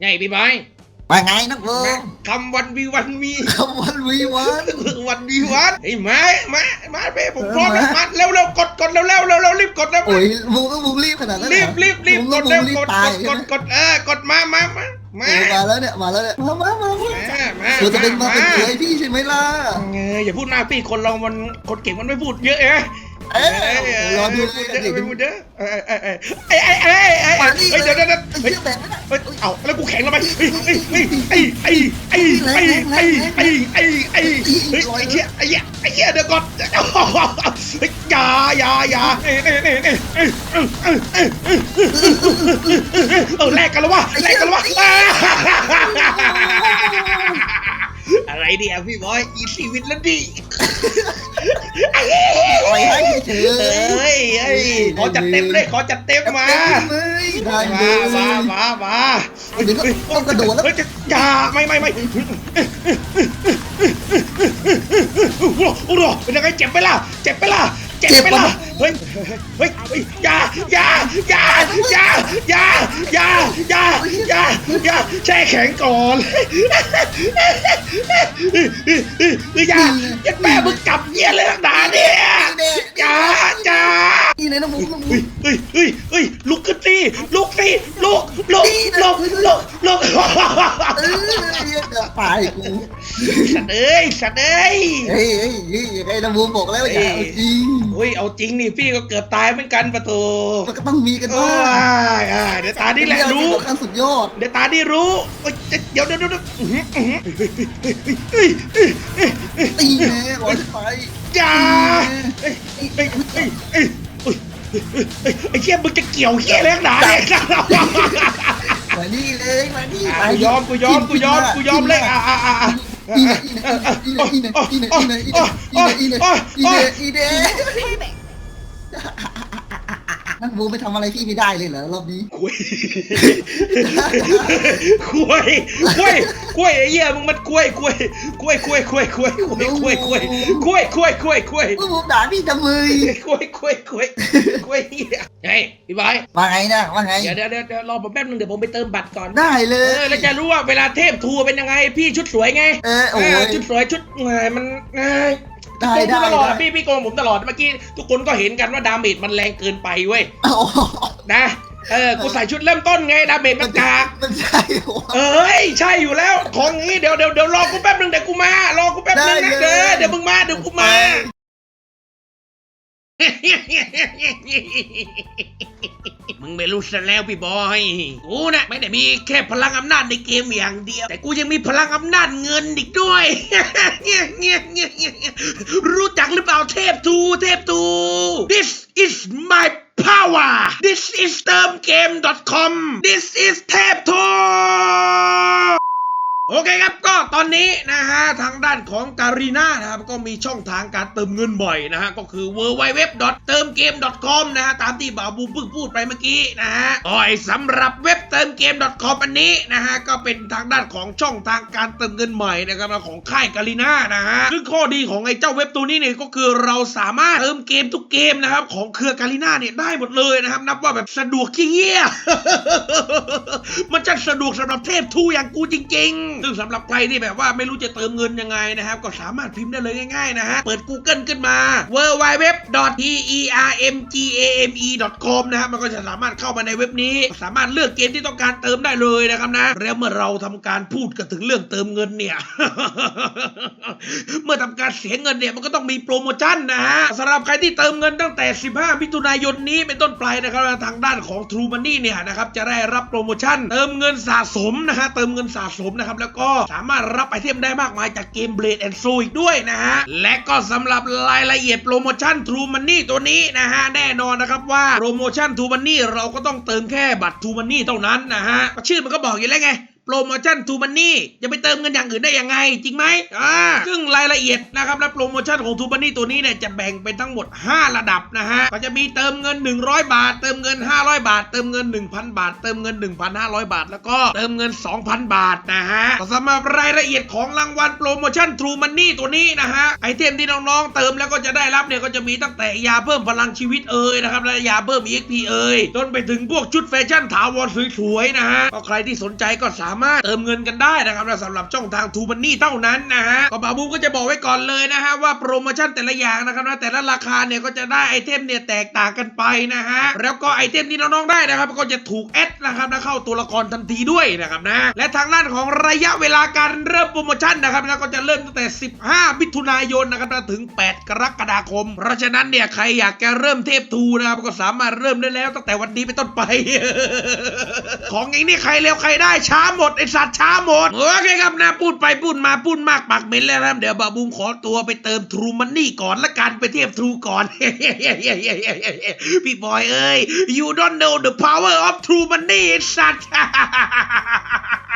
ไงพี่บอยว่าไงนักวงคำวันวีวันมีคำวันวีวันวันวีวันไอ้ยมามามาเป้ผมพร้อมเออแล้วมามาเร็วเร็วกดกดเร็วเร็วเร็วเร็วรีบกดเร็วโอ้ยบุกก็บุกรีบขนาดนั้นรีบรีบรีบบุกกดก็เร็วบุกรีกบดตายกดกดเออกดมามามามาเออมาแล้วเนี่ยมาแล้วเนี่ยมามามามามามาเราจะเป็นมาเป็นเอ๋ยพี่ใช่ไหมล่ะเอออย่าพูดมากพี่คนเรามันคนเก่งมันไม่พูดเยอะเอ้ย เอ้ยรอดูพูเลยดเยอะเด็กไม่พูดเยอะเออเออเออเอ้ยเอ้ยเอ้ยเอ้ยมาดิเฮ้ยเดี๋ยวเดี๋ยวเดี๋ยวไอ้เฮ้ยเชื่อแบบนั้นน่ะเฮ้ยเอาแล้วกูแข็งแล้วไหมเฮ้ยเฮ้ยเฮ้ยไอ้ไอ้ไอ้ไอ้ไอ้ไอ้ไอ้ไอ้เฮ้ยไอ้เหี้ยไอ้เหี้ยไอ้เหี้ยเดี๋ยวก่อนเฮ้ยอย่าอย่าอย่าเอ้ยเอ้ยเอ้ยเอ้ยเอ้ยเอ้ยเอ้ยเอ้ยเออแลกกันแล้ววะแลกกันแล้ววะอะไรเนี่ยพี่บอยอีชีวิตแล้วดิ โอ้ยให้เฉยเฮ้ยเฮ้ยขอจัดเต็มเลยขอจัดเต็มมา เลยได้มา เลมามา มาเดี๋ยวต้องกระโดดแล้ว เฮ้ยอย่าไม่ไม่ไม่โอ้โหโอ้โหเป็นยังไงเจ็บไปล่ะ เจ็บไปล่ะ เจ็บไปล่ะ เฮ้ย เฮ้ยเฮ้ยอย่าอย่าอย่าอย่าอย่าอย่าอย่าอย่าอย่าแช่แข็งก่อนอย่าอย่าแม่มึงกลับเยี่ยเลยนักหนาเนี่ยอย่าอย่านี่เลยนะบุกนะบุเฮ้ยเฮ้ยเฮ้ยเฮ้ยลุกขึ้นสิลุกสิลุกลุกลุกลุกลุกเออจะตายกูสัตว์เอ้ยสัตว์เอ้ยเฮ้ยเฮ้ยเฮ้ยไอ้ระบูบอกแล้วอย่าเอาจริงโอ้ยเอาจริงนี่พี่ก็เกือบตายเหมือนกันปะโถมันก็ต้องมีกันโอ้บ้างยอ่าเดี๋ยวตานี่แหละรู้ ขั้นสุดยอด เดี๋ยวตานี่รู้โอ้ยเดี๋ยวเดี๋ยวเดี๋ยวเดี๋ยวอื้อหืออื้อหือเฮ้ยเฮ้ยเฮ้ยเฮ้ยตีแน่ร้อยไปอย่าเฮ้ยเฮ้ยเฮ้ยเฮ้ยเฮ้ยเฮ้ยไอ้เหี้ยมึงจะเกี่ยวเหี้ยอะไรนักหนาเนี่ย มานี่เลยมานี่กูยอมกูยอมกูยอมกูยอมเลยอะอะอะอะอีเนอีเนอีเนอีเนอีเนอีเนอีเนอีเนอีเนอีเนอีเน นักบูไม่ทำอะไรพี่ไม่ได้เลยเหรอรอบนี้ คุยคุยคุยคุยไอ้เหี้ยมึงมันคุยคุยคุยคุยคุยคุยคุยคุยคุยคุยคุยคุยคุยนักบูด่าพี่ทำไมคุยคุยคุยคุยเหี้ยเฮ้ยพี่บอยว่าไงนะว่าไง เดี๋ยวเดี๋ยวเดี๋ยวรอผมแป๊บนึงเดี๋ยวผมไปเติมบัตรก่อนได้เลเอยอแล้วจะรู้ว่าเวลาเทพทัวร์เป็นยังไง พี่ชุดสวยไงเออโอ้เออยชุดสวยชุดไงมันไง ได้โกงได้ตลอดอะพี่พี่โกงผมตลอดเมื่อกี้ทุกคนก็เห็นกันว่าดาเมจมันแรงเกินไปเว้ยโอ้นะเออกูใส่ชุดเริ่มต้นไงดาเมจมันกากมันใช่หัวเอ้ยใช่อยู่แล้วของงี้เดี๋ยวเดี๋ยวเดี๋ยวรอกูแป๊บนึงเดี๋ยวกูมารอกูแป๊บนึงนะได้เด้เลยอเดี๋ยวมึงมาเดี๋ยวกูมา มึงไม่รู้ซะแล้วพี่บอย กูนะไม่ได้มีแค่พลังอำนาจในเกมอย่างเดียว แต่กูยังมีพลังอำนาจเงินอีกด้วย รู้จักหรือเปล่าเทพทูเทพทู This is my power This is เติมเกม .com This is เทพทู โอเคครับก็ตอนนี้นะฮะทางด้านของการีนานะครับก็มีช่องทางการเติมเงินบ่อยนะฮะก็คือ w w w เติมเกม .com นะฮะตามที่บ่าวบูเพิ่งพูดไปเมื่อกี้นะฮะโอ้ยสำหรับเว็บเติมเกม .com อันนี้นะฮะก็เป็นทางด้านของช่องทางการเติมเงินใหม่นะครับของค่ายการีนานะฮะซึ่งข้อดีของไอ้เจ้าเว็บตัวนี้เนี่ยก็คือเราสามารถเติมเกมทุกเกมนะครับของเครือการีนาเนี่ยได้หมดเลยนะครับนับว่าแบบสะดวกขี้เหี้ยมันจะสะดวกสำหรับเทพทูอย่างกูจริง ๆซึ่งสำหรับใครที่แบบว่าไม่รู้จะเติมเงินยังไงนะครับ ก็สามารถพิมพ์ได้เลยง่ายๆนะฮะ เปิด Google ขึ้นมา w w w t e r m g a m e com นะครับมันก็จะสามารถเข้ามาในเว็บนี้ สามารถเลือกเกมที่ต้องการเติมได้เลยนะครับนะ แล้วเมื่อเราทำการพูดกันถึงเรื่องเติมเงินเนี่ย เมื่อทำการเสียเงินเนี่ยมันก็ต้องมีโปรโมชั่นนะฮะสำหรับใครที่เติมเงินตั้งแต่ 15 มิถุนายนนี้เป็นต้นไปนะครับทางด้านของ True Money เนี่ยนะครับจะได้รับโปรโมชั่น เติมเงินสะสมนะฮะเติมเงินสะสมนะครับแล้วก็สามารถรับไอเทมได้มากมายจากเกม Blade and Soul อีกด้วยนะฮะ และก็สำหรับรายละเอียดโปรโมชั่น True Money ตัวนี้นะฮะ แน่นอนนะครับว่าโปรโมชั่น True Money เราก็ต้องเติมแค่บัตร True Money เท่านั้นนะฮะ ชื่อมันก็บอกอยู่แล้วไง โปรโมชั่นทูมันนี่จะไปเติมเงินอย่างอื่นได้ยังไง จริงไหมอ่าซึ่งรายละเอียดนะครับและโปรโมชั่นของทูมันนี่ตัวนี้เนี่ยจะแบ่งเป็นทั้งหมด 5 ระดับนะฮะก็จะมีเติมเงิน 100 บาท เติมเงิน 500 บาท เติมเงิน 1,000 บาท เติมเงิน 1,500 บาท แล้วก็เติมเงิน 2,000 บาทนะฮะสำหรับรายละเอียดของรางวัลโปรโมชั่นทูมันนี่ตัวนี้นะฮะไอเทมที่น้องๆเติมแล้วก็จะได้รับเนี่ยก็จะมีตั้งแต่ยาเพิ่มพลังชีวิตเอ่ยนะครับและยาเพิ่ม EXP เอ่ยจนไปถึงพวกชุดแฟชั่นถาวรสวยๆนะฮะก็ใครที่สนใจก็สามารถเติมเงินกันได้นะครับและสำหรับช่องทางทูมันนี่เท่านั้นนะฮะก็บาบูมก็จะบอกไว้ก่อนเลยนะฮะว่าโปรโมชั่นแต่ละอย่างนะครับนะแต่ละราคาเนี่ยก็จะได้ไอเทมเนี่ยแตกต่างกันไปนะฮะแล้วก็ไอเทมที่น้องๆได้นะครับก็จะถูกแอดนะครับนะเข้าตัวละครทันทีด้วยนะครับนะและทางด้านของระยะเวลาการเริ่มโปรโมชั่นนะครับนะก็จะเริ่มตั้งแต่ 15 มิถุนายนนะครับนะถึง 8 กรกฎาคม เพราะฉะนั้นเนี่ยใครอยากจะเริ่มเทพทูนะครับก็สามารถเริ่มได้แล้วตั้งแต่วันนี้เป็นต้นไป ของอย่างนี้ใครเร็วใครได้ช้าหมดไอสัตว์ช้าหมดโอเคครับนะพูดไปพูดมาพูดมากปากเหม็นแล้วนะครับเดี๋ยวบาบูมขอตัวไปเติมทรูมันนี่ก่อนละกันไปเทียบทรูก่อนพี่บอยเอ้ย you don't know the power of true money ไอ้สัตว์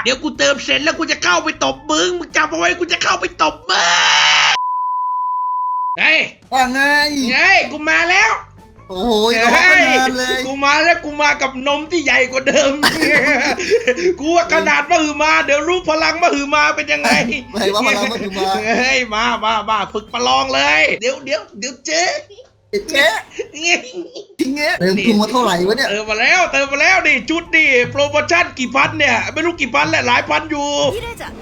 เดี๋ยวกูเติมเสร็จแล้วกูจะเข้าไปตบมึงมึงจำเอาไว้กูจะเข้าไปตบมึงเฮ้ยว่าไงเฮ้ยกูมาแล้ว โอ้ยรอมานานเลยกูมาแล้วกูมากับนมที่ใหญ่กว่าเดิม กูว่าขนาดมหึมา เดี๋ยวรู้พลังมหึมาเป็นยังไง ไม่ว่าพลังมหึมาเฮ้ยมามามาฝึกประลองเลย เดี๋ยวเดี๋ยวเดี๋ยวเจ๊เอ็ดแกะงี้จริงเงี้ยเติมทุนมาเท่าไหร่วะเนี่ยเติมมาแล้วเติมมาแล้วนี่ชุดนี่โปรโมชั่นกี่พันเนี่ย ไม่รู้กี่พันแหละหลายพันอยู่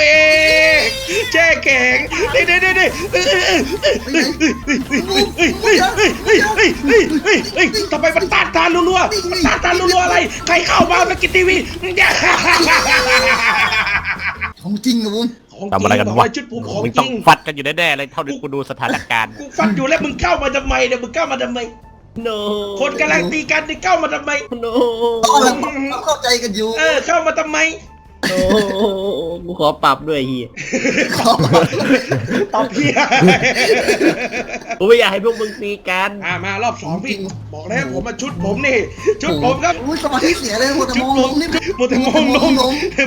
ตัวเองแช่แข็งนี่นี่นี่นี่ทำไมมันต้านทานรัวๆมันต้านทานรัวๆอะไร ใครเข้ามาสกินทีวีของจริงนะบุ้มทำอะไรกันวะชุดผมของจริงฟัดกันอยู่แน่ๆเลยเท่าที่กูดูสถานการณ์กูฟังอยู่แล้วมึงเข้ามาทำไมเนี่ยมึงเข้ามาทำไม no คนกำลังตีกันนี่เข้ามาทำไม no เขากำลังเข้าใจกันอยู่ เออเข้ามาทำไมโอ้ กูขอปรับด้วยเฮียตอบพี่กูไม่อยากให้พวกมึงตีกัน อ่ามารอบสองพี่บอกแล้วผมมาชุดผมนี่ ชุดผมครับอุ้ยสมาธิเสียเลยหมดแต่มองลมนี่หมดแต่มองนม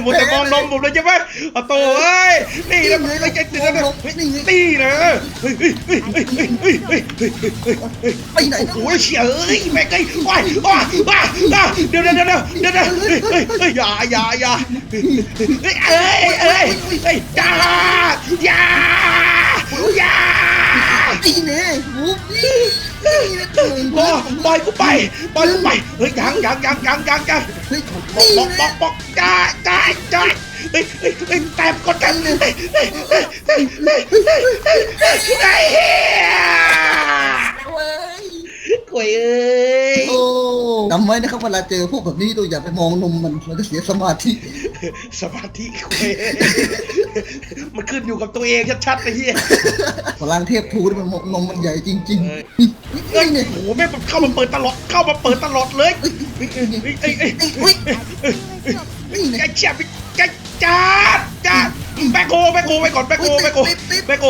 หมดแต่มองลมผมเลยใช่ไหมอ้โตเอ้ยนี่แล้วไอ้เจ๊ตีนะตีนะเฮ้ไปไหนโอ้ยเฉยแม่งไอ้ว้ายว้าว้าเดี๋ยวเดี๋ยวเดี๋ยวเดี๋ยวเดี๋ยวอย่าอย่าอย่าเฮ้ยเอ้ยเอ้ยเฮ้ยอย่าอย่าอย่าตีเน่บุ้มนี่นี่นะตัวเองบอปล่อยกูไปปล่อยกูไปเฮ้ยยังยังยังยังยังยังเฮ้ยบอกบอกบอกบอกจ้าจ้าจ้าเฮ้ยเฮ้ยเฮ้ยแตบกดกันเฮ้ยเฮ้ยเฮ้ยเฮ้ยเฮ้ยเฮ้ยเฮ้ย เฮ้ยไอ้เหี้ยเว้ยกล้วยเอ้ยโอ้จำไว้นะครับเวลาเจอพวกแบบนี้ตัวอย่าไปมองนมมันมันจะเสียสมาธิ สมาธิกล้วยมันขึ้นอยู่กับตัวเองชัดๆไอ้เหี้ยพลังเทพทูนี่มันนมมันใหญ่จริงเอ้ยๆนี่เอ้ยเนี่ยโอ้โหแม่งเข้ามาเปิดตลอด เข้ามาเปิดตลอดเลยเฮ้ยเฮ้ยเฮ้ยเฮ้ยเฮ้ยเฮ้ยนี่เนี่ยไอ้เชี่ยไอ้จ้าจ้า แบกโฮแบกโฮไปก่อนแบกโฮแบกโฮแบกโฮ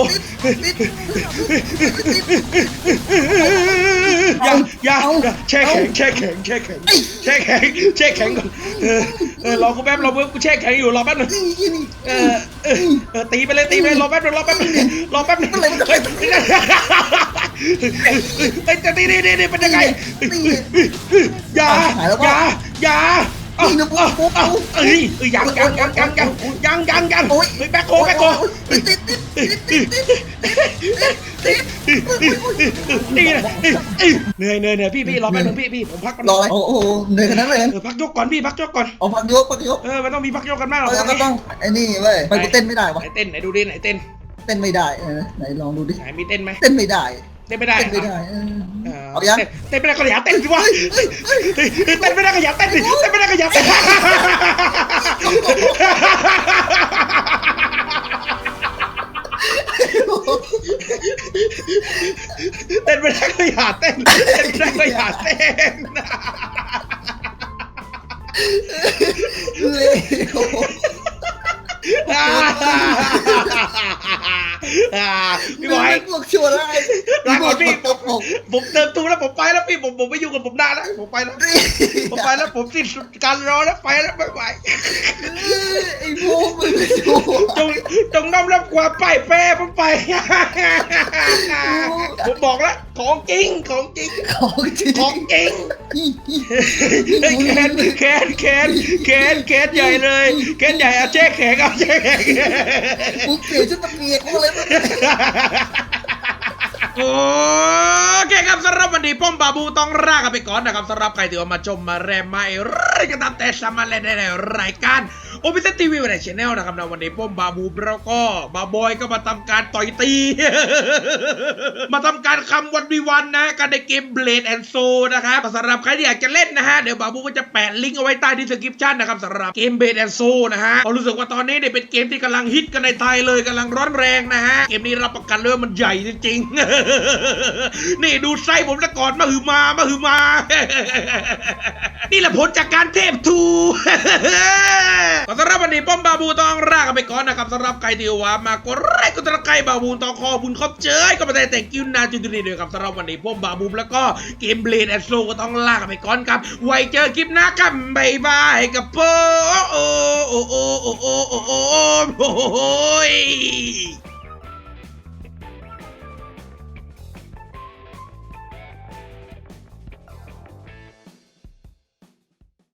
อย่าอย่าอย่าแช่แข็งแช่แข็งแช่แข็งแช่แข็งแช่แข็งก่อนเออเออรอกูแป๊บรอกูกูแช่แข็งอยู่รอแป๊บนึงนี่นี่เออเออเออตีไปเลยตีไปเลยรอแป๊บนึงรอแป๊บนึงรอแป๊บนึงเฮ้ยเฮ้ยตีนี่นี่นี่เป็นยังไงอย่าอย่าอย่า เอ้ยเอ้ยยังยังยังยังยังยังยังยังเฮ้ยแบกโฮแบกโฮติดติดติดติดติดติดนี่นะเหนื่อยเหนื่อยเหนื่อยพี่พี่รอแป๊บนึงพี่พี่ผมพักก่อนรออะไรโอ้โหเหนื่อยขนาดนั้นเลยเออพักยกก่อนพี่พักยกก่อนเอาพักยกพักยกเออมันต้องมีพักยกกันบ้างหรอแล้วก็ต้องไอ้นี่เว้ยไปกูเต้นไม่ได้วะไหนเต้นไหนดูดิไหนเต้นเต้นไม่ได้เออไหนลองดูดิไหนมีเต้นไหมเต้นไม่ได้เต้นไม่ได้เต้นไม่ได้เออ เอายังเต้นไม่ได้ก็อย่าเต้นสิวะเต้นไม่ได้ก็อย่าเต้นสิเต้นไม่ได้ก็อย่าเต้นเต้นไม่ได้ก็อย่าเต้นเต้นไม่ได้ก็อย่าเต้นเลว อ่าอ่าพี่บอยพวกชั่วร้ายลาก่อนพี่ตกอกผมเติมตูแล้วผมไปแล้วพี่ผมผมไม่อยู่กับผมได้แล้วผมไปแล้วผมไปแล้วผมสิ้นสุดการรอแล้วไปแล้วบ๊ายบายไอ้พวกมึงชั่วจงจงน้อมรับความป้ายแปรผมไปผมบอกแล้วของจริงของจริงของจริงของจริงเฮ้ยแขนแขนแขนแขนแขนใหญ่เลยแขนใหญ่เอาแช่แข็งเอาแช่แข็งมึงเปลี่ยนชุดตะเกียกกูเลยมั้งโอเคครับสำหรั บวันนี้ป้อมบาบูต้องลากันไปก่อนนะครับสำหรับใครที่ว่ามาชมมาแรมมาอะไรก็ตามแต่สามารถเล่นได้ในรายการโอเปเซทีวีในชแนลนะครับในวันนี้ป้อมบาบูแล้วก็บาบอยก็มาทำการต่อยตี มาทำการคำวันวีวันนะกันในเกม Blade and Soul นะครับสำหรับใครที่อยากจะเล่นนะฮะเดี๋ยวบาบูก็จะแปะลิงก์เอาไว้ใต้ดีสคริปชั่นนะครับสำหรับเกม Blade and Soul นะฮะเรารู้สึกว่าตอนนี้เนี่ยเป็นเกมที่กำลังฮิตกันในไทยเลยกำลังร้อนแรงนะฮะเกมนี้รับประกันเลยว่ามันใหญ่จริงๆนี่ดูไส้ผมละก่อนมาหือมามาหือมา นี่แหละผลจากการเทพทูก็สำหรับวันนี้ป้อมบาบูต้องลากไปก่อนนะครับสำหรับใครที่ว่ามากดไลค์กดตะไคร้บาบูต้องขอบุญขอบเจยก็มาได้แต่งกิ้วนาจุดนีด้วยครับสำหรับวันนี้ป้อมบาบูแล้วก็เกมเบลดแอนด์โซก็ต้องลากไปก่อนครับ ไว้เจอคลิปหน้ากันบายบายกับโปโอโอโอโอโอโอโอโอโอ้